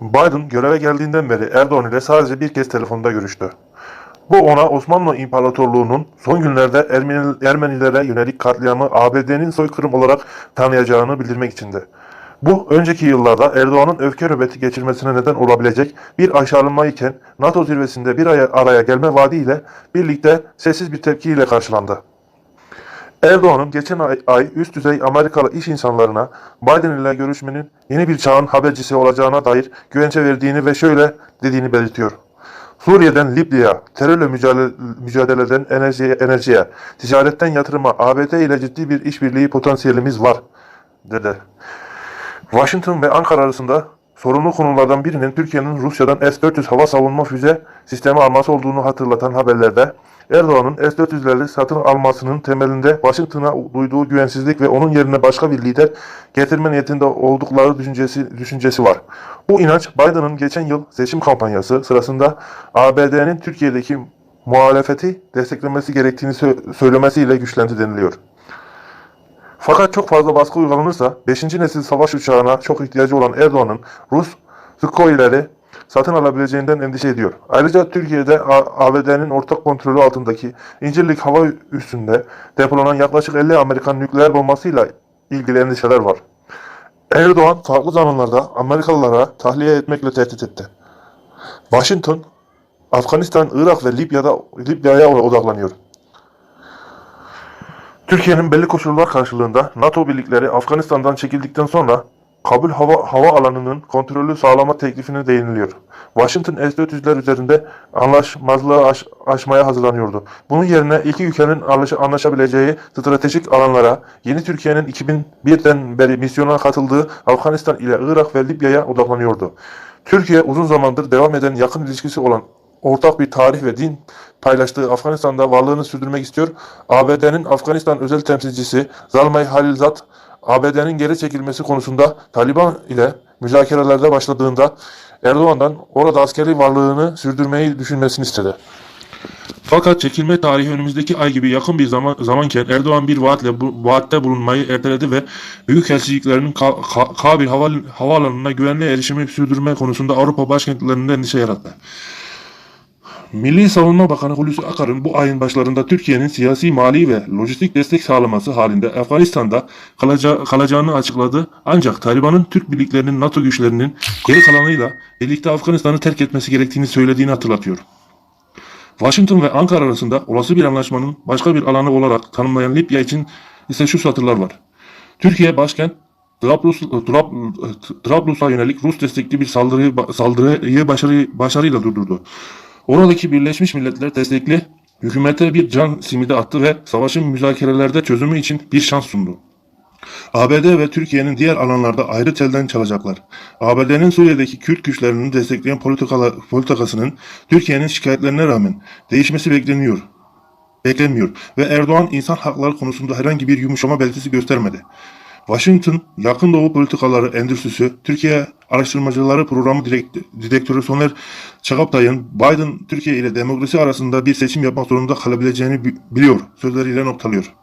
Biden göreve geldiğinden beri Erdoğan ile sadece bir kez telefonda görüştü. Bu ona Osmanlı İmparatorluğu'nun son günlerde Ermeni, Ermenilere yönelik katliamı ABD'nin soykırım olarak tanıyacağını bildirmek içindi. Bu önceki yıllarda Erdoğan'ın öfke nöbeti geçirmesine neden olabilecek bir aşağılama iken NATO zirvesinde bir aya- araya gelme vaadiyle birlikte sessiz bir tepkiyle karşılandı. Erdoğan'ın geçen ay, ay üst düzey Amerikalı iş insanlarına Biden ile görüşmenin yeni bir çağın habercisi olacağına dair güvence verdiğini ve şöyle dediğini belirtiyor. Suriye'den Libya'ya, terörle mücadele, mücadeleden enerjiye, enerjiye, ticaretten yatırıma ABD ile ciddi bir işbirliği potansiyelimiz var, dedi. Washington ve Ankara arasında sorunlu konulardan birinin Türkiye'nin Rusya'dan S-400 hava savunma füze sistemi alması olduğunu hatırlatan haberlerde Erdoğan'ın S-400'leri satın almasının temelinde Washington'a duyduğu güvensizlik ve onun yerine başka bir lider getirme niyetinde oldukları düşüncesi, düşüncesi var. Bu inanç Biden'ın geçen yıl seçim kampanyası sırasında ABD'nin Türkiye'deki muhalefeti desteklemesi gerektiğini sö- söylemesiyle güçlendi deniliyor. Fakat çok fazla baskı uygulanırsa 5. nesil savaş uçağına çok ihtiyacı olan Erdoğan'ın Rus Sukhoi satın alabileceğinden endişe ediyor. Ayrıca Türkiye'de ABD'nin ortak kontrolü altındaki İncirlik hava üssünde depolanan yaklaşık 50 Amerikan nükleer bombasıyla ilgili endişeler var. Erdoğan farklı zamanlarda Amerikalılara tahliye etmekle tehdit etti. Washington, Afganistan, Irak ve Libya'da Libya'ya odaklanıyor. Türkiye'nin belli koşullar karşılığında NATO birlikleri Afganistan'dan çekildikten sonra Kabul hava, hava alanının kontrolü sağlama teklifine değiniliyor. Washington S-400'ler üzerinde anlaşmazlığı aş- aşmaya hazırlanıyordu. Bunun yerine iki ülkenin anlaş- anlaşabileceği stratejik alanlara yeni Türkiye'nin 2001'den beri misyona katıldığı Afganistan ile Irak ve Libya'ya odaklanıyordu. Türkiye uzun zamandır devam eden yakın ilişkisi olan ortak bir tarih ve din paylaştığı Afganistan'da varlığını sürdürmek istiyor. ABD'nin Afganistan özel temsilcisi Zalmay Halilzad, ABD'nin geri çekilmesi konusunda Taliban ile müzakerelerde başladığında Erdoğan'dan orada askeri varlığını sürdürmeyi düşünmesini istedi. Fakat çekilme tarihi önümüzdeki ay gibi yakın bir zaman zamanken Erdoğan bir vaatle bu, vaatte bulunmayı erteledi ve büyükelçiliklerinin Ka- Ka- Kabil hava, havaalanına güvenli erişimi sürdürme konusunda Avrupa başkentlerinde endişe yarattı. Milli Savunma Bakanı Hulusi Akar'ın bu ayın başlarında Türkiye'nin siyasi, mali ve lojistik destek sağlaması halinde Afganistan'da kalaca- kalacağını açıkladı. Ancak Taliban'ın Türk birliklerinin NATO güçlerinin geri kalanıyla birlikte Afganistan'ı terk etmesi gerektiğini söylediğini hatırlatıyor. Washington ve Ankara arasında olası bir anlaşmanın başka bir alanı olarak tanımlayan Libya için ise şu satırlar var. Türkiye başkent Trablus, Trab- yönelik Rus destekli bir saldırıyı, saldırıyı başarı, başarıyla durdurdu. Oradaki Birleşmiş Milletler destekli hükümete bir can simidi attı ve savaşın müzakerelerde çözümü için bir şans sundu. ABD ve Türkiye'nin diğer alanlarda ayrı telden çalacaklar. ABD'nin Suriye'deki Kürt güçlerini destekleyen politikasının Türkiye'nin şikayetlerine rağmen değişmesi bekleniyor. Beklenmiyor ve Erdoğan insan hakları konusunda herhangi bir yumuşama belirtisi göstermedi. Washington, Yakın Doğu Politikaları Endüstrisi, Türkiye Araştırmacıları Programı Direkt- Direktörü Soner Çakaptay'ın Biden, Türkiye ile demokrasi arasında bir seçim yapmak zorunda kalabileceğini bi- biliyor sözleriyle noktalıyor.